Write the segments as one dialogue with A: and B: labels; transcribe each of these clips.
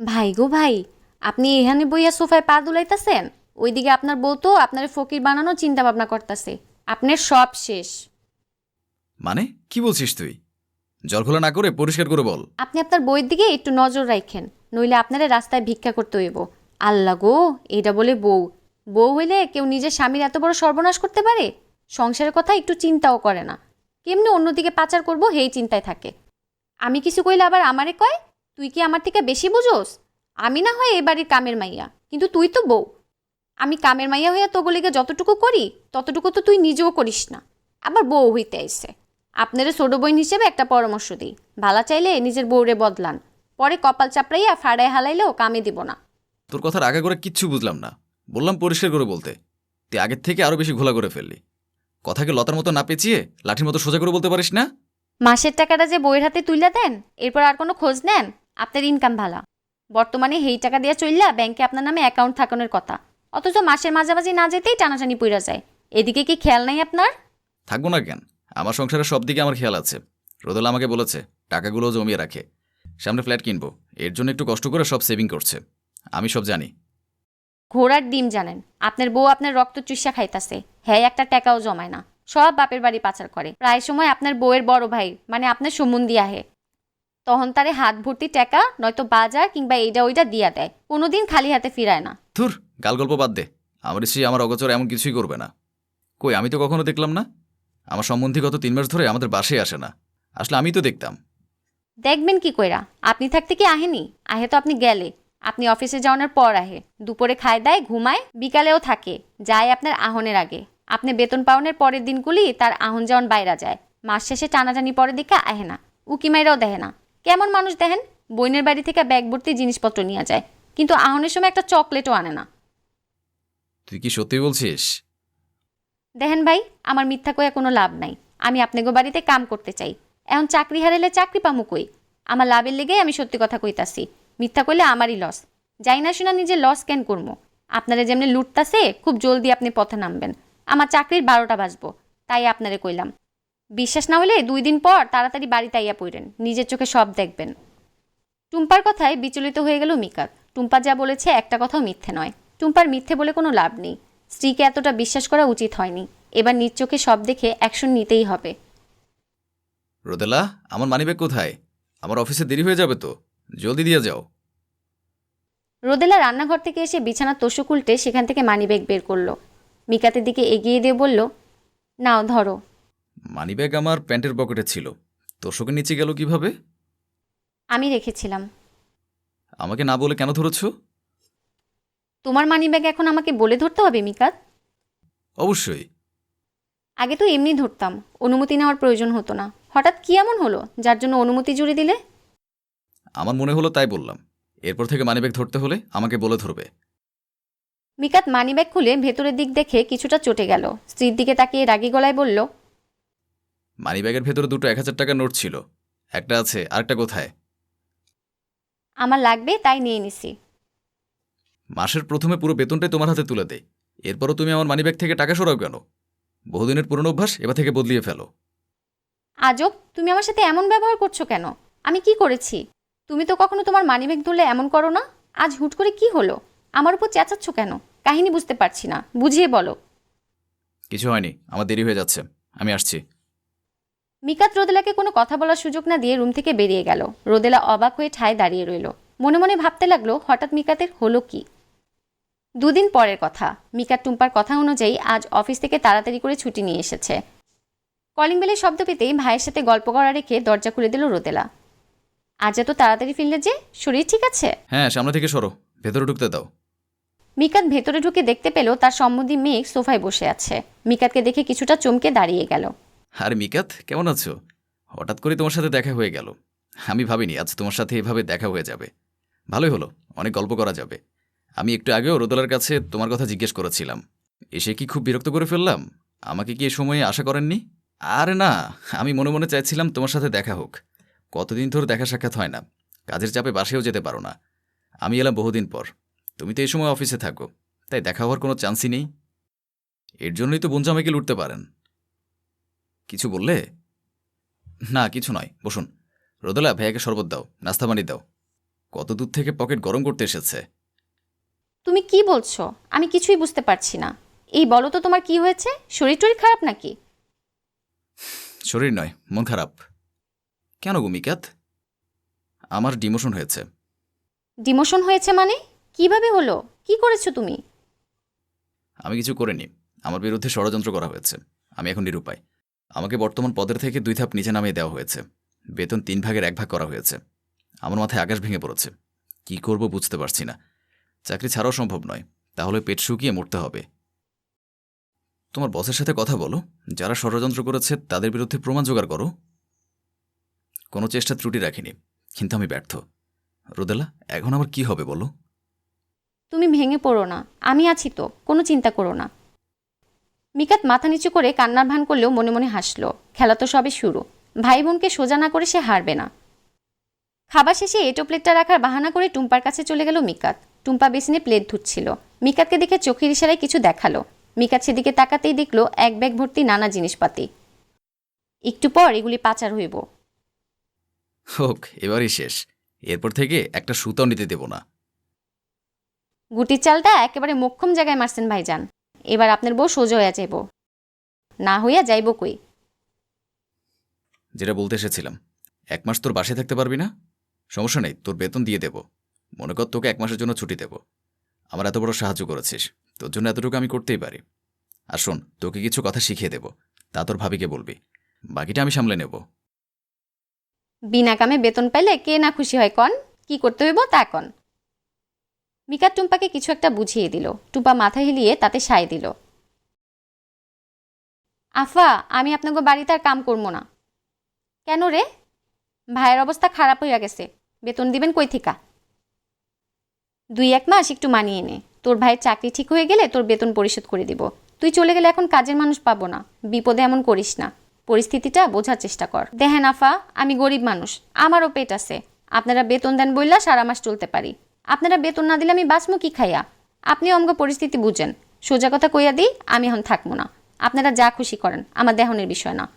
A: ভাই গো ভাই আপনি এখানে বইয়া সোফায় পা দুলাইতেছেন? ওইদিকে আপনার বউ তো আপনার ফকির বানানো চিন্তা ভাবনা করতেছে। আপনার সব শেষ।
B: মানে? কি বলছিস তুই? জল খোলা না করে পরিষ্কার করে বল।
A: আপনি আপনার বইয়ের দিকে একটু নজর রাখেন নইলে আপনারা রাস্তায় ভিক্ষা করতে হইব। আল্লাহ গো এটা বলে বউ। বউ হইলে কেউ নিজের স্বামীর এত বড় সর্বনাশ করতে পারে? সংসারের কথা একটু চিন্তাও করে না। কেমনি অন্যদিকে পাচার করব হেই চিন্তায় থাকে। আমি কিছু কইলে আবার আমারে কয়? তুই কি আমার থেকে বেশি বুঝোস? আমি না হয় এ বাড়ির কামের মাইয়া কিন্তু তুই তো বউ। আমি কামের মাইয়া হইয়া তোগুলিকে যতটুকু করি ততটুকু তো তুই নিজেও করিস না। আবার বউ হইতে আইসে আপনারে ছোট বোন হিসেবে একটা পরামর্শ দিই। ভালা চাইলে নিজের বউরে বদলান। পরে কপাল চাপড়াইয়া ফাড়ায় হালাইলেও কামে দিব না।
B: তোর কথার আগে করে কিচ্ছু বুঝলাম না। বললাম পরিষ্কার করে বলতে। তুই আগের থেকে আরও বেশি ঘোলা করে ফেললি। কথাকে লতার মতো না পেঁচিয়ে লাঠির মতো সোজা করে বলতে পারিস না?
A: মাসের টাকাটা যে বইয়ের হাতে তুইলা দেন এরপর আর কোনো খোঁজ নেন? আপনার ইনকাম ভালা। বর্তমানে হেই টাকা দিয়ে চললা ব্যাংকে আপনার নামে অ্যাকাউন্ট থাকানোর কথা। অথচ মাসের মাঝামাঝি না যেতেই টানাটানি পইরা যায়। এদিকে কি খেয়াল নাই আপনার?
B: থাকব না কেন? আমার সংসারের সব দিকে আমার খেয়াল আছে। রোদেলা আমাকে বলেছে টাকাগুলো জমিয়ে রাখে। সামনে ফ্ল্যাট কিনবো। এর জন্য একটু কষ্ট করে সব সেভিং করছে। আমি সব জানি।
A: ঘোড়ার ডিম জানেন। আপনার বউ আপনার রক্ত চুষা খাইতাছে। হ্যাঁ একটা টাকাও জমায় না। সব বাপের বাড়ি পাচার করে। প্রায় সময় আপনার বউয়ের বড় ভাই মানে আপনার সুমন সম্বন্ধী আহে তখন তারে হাত ভর্তি টাকা নয়তো বাজার কিংবা এইটা ওইটা দিয়া দেয়। কোনোদিন খালি হাতে ফিরায় না।
B: ধুর গাল গল্প বাদ দে। আমার স্ত্রী আমার অগচর এমন কিছুই করবে না। কই আমি তো কখনো দেখলাম না? আমার সম্বন্ধী গত তিন মাস ধরে আমাদের বাসে আসে না। আসলে আমি তো দেখতাম।
A: দেখবেন কি কইরা আপনি থাকতে কি আহেনি? আহে তো আপনি গেলে। আপনি অফিসে যাওয়ানোর পর আহে। দুপুরে খায় দায় ঘুমায় বিকালেও থাকে। যায় আপনার আহনের আগে। আপনি বেতন পাওনের পরের দিনগুলি তার আহন যাওয়ান বাইরা যায়। মাস শেষে টানাটানি পরে দিকে আহে না। উকি মাইরাও দেখে না। কেমন মানুষ দেখেন? বইনের বাড়ি থেকে ব্যাগ ভর্তি জিনিসপত্র নিয়ে যায়। কিন্তু আহনের সময় একটা চকলেটও আনে না।
B: তুই কি সত্যি বলছিস?
A: দেখেন ভাই আমার মিথ্যা কয়ে কোনো লাভ নাই। আমি আপনাকে বাড়িতে কাম করতে চাই। এখন চাকরি হারাইলে চাকরি পামু কই? আমার লাভের লেগেই আমি সত্যি কথা কইতাছি। মিথ্যা কইলে আমারই লস। যাই না শোনা নিজে লস কেন করব আপনারা যেমনি লুটতাছে খুব জলদি আপনি পথে নামবেন। আমার চাকরির বারোটা বাজবো। তাই আপনারে কইলাম। বিশ্বাস না হলে দুই দিন পর তাড়াতাড়ি বাড়িতে আইয়া পড়েন। নিজের চোখে সব দেখবেন। টুম্পার কথায় বিচলিত হয়ে গেল মিকাত। টুম্পা যা বলেছে একটা কথাও মিথ্যে নয়। টুম্পার মিথ্যে বলে কোনো লাভ নেই। স্ত্রীকে এতটা বিশ্বাস করা উচিত হয়নি। এবার নিজ চোখে সব দেখে অ্যাকশন নিতেই হবে।
B: রোদেলা আমার মানিব্যাগ কোথায়? আমার অফিসে দেরি হয়ে যাবে তো। জলদি দিয়ে যাও।
A: রোদেলা রান্নাঘর থেকে এসে বিছানার তোষক উল্টে সেখান থেকে মানিব্যাগ বের করল। মিকাতের দিকে এগিয়ে দিয়ে বলল নাও ধরো।
B: মানিব্যাগ আমার প্যান্টের পকেটে ছিল। তোষকের নিচে গেল কীভাবে?
A: আমি রেখেছিলাম।
B: আমাকে না বলে কেন ধরেছ?
A: তোমার মানিব্যাগ এখন আমাকে বলে ধরতে হবে মিকাত?
B: অবশ্যই।
A: আগে তো এমনি ধরতাম। অনুমতি নেওয়ার প্রয়োজন হতো না। হঠাৎ কি এমন হলো যার জন্য অনুমতি জুড়ে দিলে?
B: আমার মনে হলো তাই বললাম। এরপর থেকে মানিব্যাগ ধরতে হলে আমাকে বলে ধরবে।
A: মিকাত মানিব্যাগ খুলে ভেতরের দিক দেখে কিছুটা চটে গেল। স্ত্রীর দিকে তাকিয়ে রাগী গলায় বলল
B: মানিব্যাগের ভেতরে দুটো এক হাজার টাকার নোট ছিল। একটা আছে আরেকটা কোথায়?
A: আমার লাগবে তাই নিয়ে নিছি।
B: মাসের প্রথমে পুরো বেতনটাই তোমার হাতে তুলে দেয় এরপরও তুমি আমার মানিব্যাগ থেকে টাকা সরাও কেন? বহুদিনের পুরনো অভ্যাস এবার থেকে বদলিয়ে ফেলো।
A: আজব তুমি আমার সাথে এমন ব্যবহার করছ কেন? আমি কি করেছি? তুমি তো কখনো তোমার মানিব্যাগ ধরলে এমন করো না? আজ হুট করে কি হলো? আমার উপর চেঁচাচ্ছ কেন? কাহিনী বুঝতে পারছি না বুঝিয়ে বলো।
B: কিছু হয়নি আমার দেরি হয়ে যাচ্ছে। আমি আসছি।
A: মিকাত রোদেলাকে কোনো কথা বলার সুযোগ না দিয়ে রুম থেকে বেরিয়ে গেল। রোদেলা অবাক হয়ে ঠায় দাঁড়িয়ে রইল। মনে মনে ভাবতে লাগল হঠাৎ মিকাতের হলো কি? দুদিন পরের কথা। মিকাত টুম্পার কথা অনুযায়ী আজ অফিস থেকে তাড়াতাড়ি করে ছুটি নিয়ে এসেছে। কলিং বেলের শব্দ পেতেই ভাইয়ের সাথে গল্প করা রেখে দরজা খুলে দিল রোদেলা। আজ এত তাড়াতাড়ি ফিরলে যে শরীর ঠিক আছে?
B: হ্যাঁ সামনে থেকে সরো। ভেতরে ঢুকতে দাও।
A: মিকাত ভেতরে ঢুকে দেখতে পেল তার সম্বন্ধী মেঘ সোফায় বসে আছে। মিকাতকে দেখে কিছুটা চমকে দাঁড়িয়ে গেল।
B: আরে মিকাত, কেমন আছো? হঠাৎ করে তোমার সাথে দেখা হয়ে গেল। আমি ভাবিনি আজ তোমার সাথে এভাবে দেখা হয়ে যাবে। ভালোই হলো, অনেক গল্প করা যাবে। আমি একটু আগেও রোদলার কাছে তোমার কথা জিজ্ঞেস করেছিলাম। এসে কি খুব বিরক্ত করে ফেললাম? আমাকে কি এ সময়ে আশা করেননি? আর না, আমি মনে মনে চাইছিলাম তোমার সাথে দেখা হোক। কতদিন ধরে দেখা সাক্ষাৎ হয় না। কাজের চাপে বাসেও যেতে পারো না। আমি এলাম বহুদিন পর। তুমি তো এই সময় অফিসে থাকো, তাই দেখা হওয়ার কোনো চান্সই নেই। এর জন্যই তো বোনজামাইকে লুটতে পারেন। কিছু বললে? না কিছু নয় বসুন। রোদেলা ভাইয়াকে শরবত দাও নাস্তা পানি দাও। কত দূর থেকে পকেট গরম করতে এসেছে?
A: তুমি কি বলছো? আমি কিছুই বুঝতে পারছি না। এই বলো তো তোমার কি হয়েছে? শরীর টরীর খারাপ নাকি?
B: শরীর নয় মন খারাপ। কেন গো মিকাত? আমার ডিমোশন হয়েছে।
A: ডিমোশন হয়েছে মানে? কীভাবে হলো? কি করেছ তুমি?
B: আমি কিছু করিনি। আমার বিরুদ্ধে ষড়যন্ত্র করা হয়েছে। আমি এখন নিরুপায়। আমাকে বর্তমান পদের থেকে দুই ধাপ নিচে নামিয়ে দেওয়া হয়েছে। বেতন তিন ভাগের এক ভাগ করা হয়েছে। আমার মাথায় আকাশ ভেঙে পড়েছে। কি করব বুঝতে পারছি না। চাকরি ছাড়াও সম্ভব নয়। তাহলে পেট শুকিয়ে মরতে হবে। তোমার বসের সাথে কথা বলো। যারা ষড়যন্ত্র করেছে, তাদের বিরুদ্ধে প্রমাণ জোগাড় করো। কোনো চেষ্টা ত্রুটি রাখিনি, কিন্তু আমি ব্যর্থ। রোদেলা, এখন আমার কি হবে বলো?
A: তুমি ভেঙে পড়ো না। আমি আছি তো। কোনো চিন্তা করো না। মিকাত মাথা নিচু করে কান্নার ভান করলেও মনে মনে হাসলো। খেলা তো সবে শুরু। ভাই বোনকে সোজা না করে সে হারবে না। খাবার শেষে এটো প্লেটটা রাখার বাহানা করে টুম্পার কাছে চলে গেল মিকাত। টুম্পা বেসিনে প্লেট ধুচ্ছিল। মিকাতকে দেখে চোখের ইশারায় কিছু দেখাল। মিকাত সেদিকে তাকাতেই দেখল এক ব্যাগ ভর্তি নানা জিনিসপাতি। একটু পর এগুলি পাচার হইব।
B: হোক এবারই শেষ। এরপর থেকে একটা সুতাও নিতে দেব না।
A: গুটির চালটা একেবারে মোক্ষম জায়গায় মারছেন ভাইজান। এবার আপনার বউ সোজা হইয়া যাইব। না হইয়া যাইব কই?
B: যেটা বলতে এসেছিলাম এক মাস তোর বাসায় থাকতে পারবি না? সমস্যা নেই তোর বেতন দিয়ে দেব। মনে কর তোকে এক মাসের জন্য ছুটি দেব। আমার এত বড় সাহায্য করেছিস তোর জন্য এতটুকু আমি করতেই পারি। আর শোন তোকে কিছু কথা শিখিয়ে দেব তা তোর ভাবিকে বলবি। বাকিটা আমি সামলে নেব।
A: বিনা কামে বেতন পাইলে কে না খুশি হয় কন? কি করতে হইব তা কন। মিকার টুম্পাকে কিছু একটা বুঝিয়ে দিল। টুম্পা মাথা হিলিয়ে তাতে সায় দিল। আফা, আমি আপনাকে বাড়িতে আর কাম করব না। কেন রে? ভাইয়ের অবস্থা খারাপ হইয়া গেছে। বেতন দিবেন কই থিকা? দুই এক মাস একটু মানিয়ে নে। তোর ভাইয়ের চাকরি ঠিক হয়ে গেলে তোর বেতন পরিশোধ করে দিব। তুই চলে গেলে এখন কাজের মানুষ পাবো না। বিপদে এমন করিস না। পরিস্থিতিটা বোঝার চেষ্টা কর। দেখেন আফা, আমি গরিব মানুষ। আমারও পেট আছে। আপনারা বেতন দেন বললা সারা মাস চলতে পারি। আপনারা বেতন না দিলে আমি বাঁচমু কি খাইয়া? আপনি অঙ্গ পরিস্থিতি বুঝেন। সোজা কথা কইয়া দিই, আমি এখন থাকব না। আপনারা যা খুশি করেন, আমার দেহনের বিষয় না।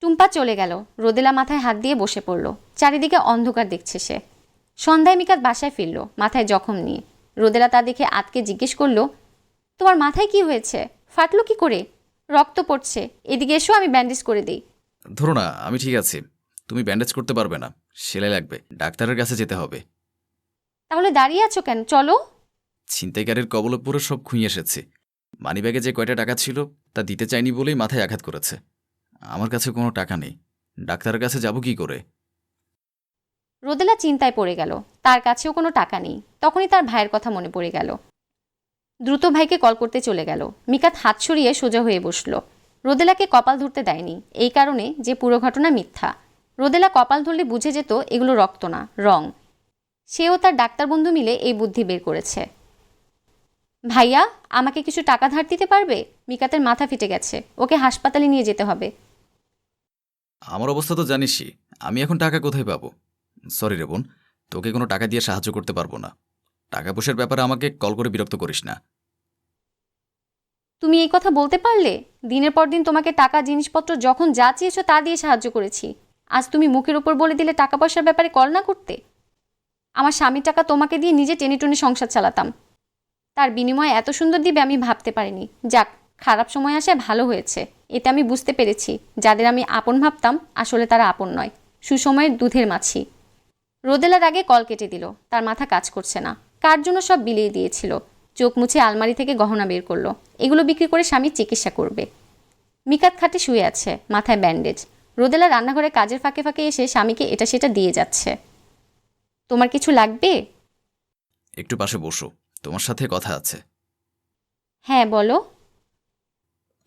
A: টুম্পা চলে গেল। রোদেলা মাথায় হাত দিয়ে বসে পড়ল। চারিদিকে অন্ধকার দেখছে সে। সন্ধ্যায় মিকাত বাসায় ফিরল, মাথায় জখম নিয়ে। রোদেলা তা দেখে আতকে জিজ্ঞেস করল, তোমার মাথায় কি হয়েছে? ফাটলো কি করে? রক্ত পড়ছে। এদিকে এসো, আমি ব্যান্ডেজ করে দিই।
B: ধরো না, আমি ঠিক আছি। তুমি ব্যান্ডেজ করতে পারবে না। সেলাই লাগবে। ডাক্তারের কাছে যেতে হবে।
A: তাহলে দাঁড়িয়ে আছো কেন? চলো।
B: ছিনতাইকারের কবলে পুরো সব খুঁয়ে এসেছে। মানিব্যাগে যে কয়টা টাকা ছিল তা দিতে চাইনি বলেই মাথায় আঘাত করেছে। আমার কাছে কোনো টাকা নেই। ডাক্তারের কাছে যাব কি করে?
A: রোদেলা চিন্তায় পড়ে গেল। তার কাছেও কোনো টাকা নেই। তখনই তার ভাইয়ের কথা মনে পড়ে গেল। দ্রুত ভাইকে কল করতে চলে গেল। মিকাত হাত সরিয়ে সোজা হয়ে বসল। রোদেলাকে কপাল ধরতে দেয়নি। এই কারণে যে পুরো ঘটনা মিথ্যা। রোদেলা কপাল ধরলে বুঝে যেত এগুলো রক্ত না রং। সেও তার ডাক্তার বন্ধু মিলে এই বুদ্ধি বের করেছে। ভাইয়া আমাকে কিছু টাকা ধার দিতে পারবে? মিকাতের মাথা ফিটে গেছে। ওকে হাসপাতালে নিয়ে যেতে হবে।
B: আমার অবস্থা তো জানিসই। আমি এখন টাকা কোথায় পাবো? সরি রে বোন তোকে কোনো টাকা দিয়ে সাহায্য করতে পারব না। টাকা পয়সার ব্যাপারে আমাকে কল করে বিরক্ত করিস না।
A: তুমি এই কথা বলতে পারলে? দিনের পর দিন তোমাকে টাকা জিনিসপত্র যখন যা চেয়েছো তা দিয়ে সাহায্য করেছি। আজ তুমি মুখের উপর বলে দিলে টাকা পয়সার ব্যাপারে কল না করতে? আমার স্বামীর টাকা তোমাকে দিয়ে নিজে টেনে টুনে সংসার চালাতাম। তার বিনিময়ে এত সুন্দর দিবে আমি ভাবতে পারিনি। যাক, খারাপ সময় আসে, ভালো হয়েছে। এটা আমি বুঝতে পেরেছি, যাদের আমি আপন ভাবতাম, আসলে তারা আপন নয়। সুসময়ের দুধের মাছি। রোদেলার আগে কল কেটে দিল। তার মাথা কাজ করছে না। কার জন্য সব বিলিয়ে দিয়েছিল? চোখ মুছে আলমারি থেকে গহনা বের করল। এগুলো বিক্রি করে স্বামী চিকিৎসা করবে। মিকাত খাটে শুয়ে আছে, মাথায় ব্যান্ডেজ। রোদেলা রান্নাঘরে কাজের ফাঁকে ফাঁকে এসে স্বামীকে এটা সেটা দিয়ে যাচ্ছে। তোমার কিছু লাগবে?
B: একটু পাশে বসো তোমার সাথে কথা আছে।
A: হ্যাঁ বলো।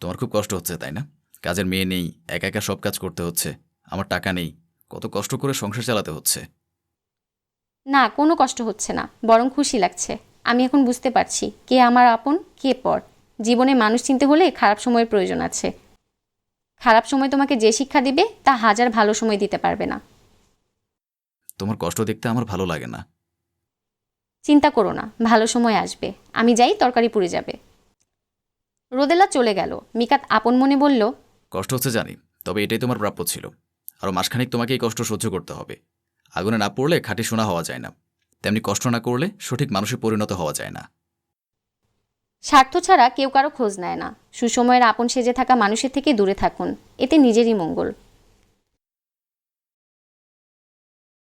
B: তোমার খুব কষ্ট হচ্ছে তাই না? কাজের মেয়ে নেই একা একা সব কাজ করতে হচ্ছে আমার টাকা নেই কত কষ্ট করে সংসার চালাতে হচ্ছে।
A: না কোনো কষ্ট হচ্ছে না বরং খুশি লাগছে। আমি এখন বুঝতে পারছি কে আমার আপন কে পর। জীবনে মানুষ চিনতে হলে খারাপ সময়ের প্রয়োজন আছে। খারাপ সময় তোমাকে যে শিক্ষা দিবে তা হাজার ভালো সময় দিতে পারবে না।
B: তোমার কষ্ট দেখতে আমার ভালো লাগে না।
A: চিন্তা করো না ভালো সময় আসবে। আমি যাই তরকারি পুড়ে যাবে। রোদেলা চলে গেল। মিকাত আপন মনে বলল
B: কষ্ট হচ্ছে জানি তবে এটাই তোমার প্রাপ্য ছিল। আরও মাসখানেক তোমাকে এই কষ্ট সহ্য করতে হবে। আগুনে না পড়লে খাঁটি সোনা হওয়া যায় না। তেমনি কষ্ট না করলে সঠিক মানুষে পরিণত হওয়া যায় না।
A: স্বার্থ ছাড়া কেউ কারও খোঁজ নেয় না। সুসময়ের আপন সেজে থাকা মানুষের থেকে দূরে থাকুন। এতে নিজেরই মঙ্গল।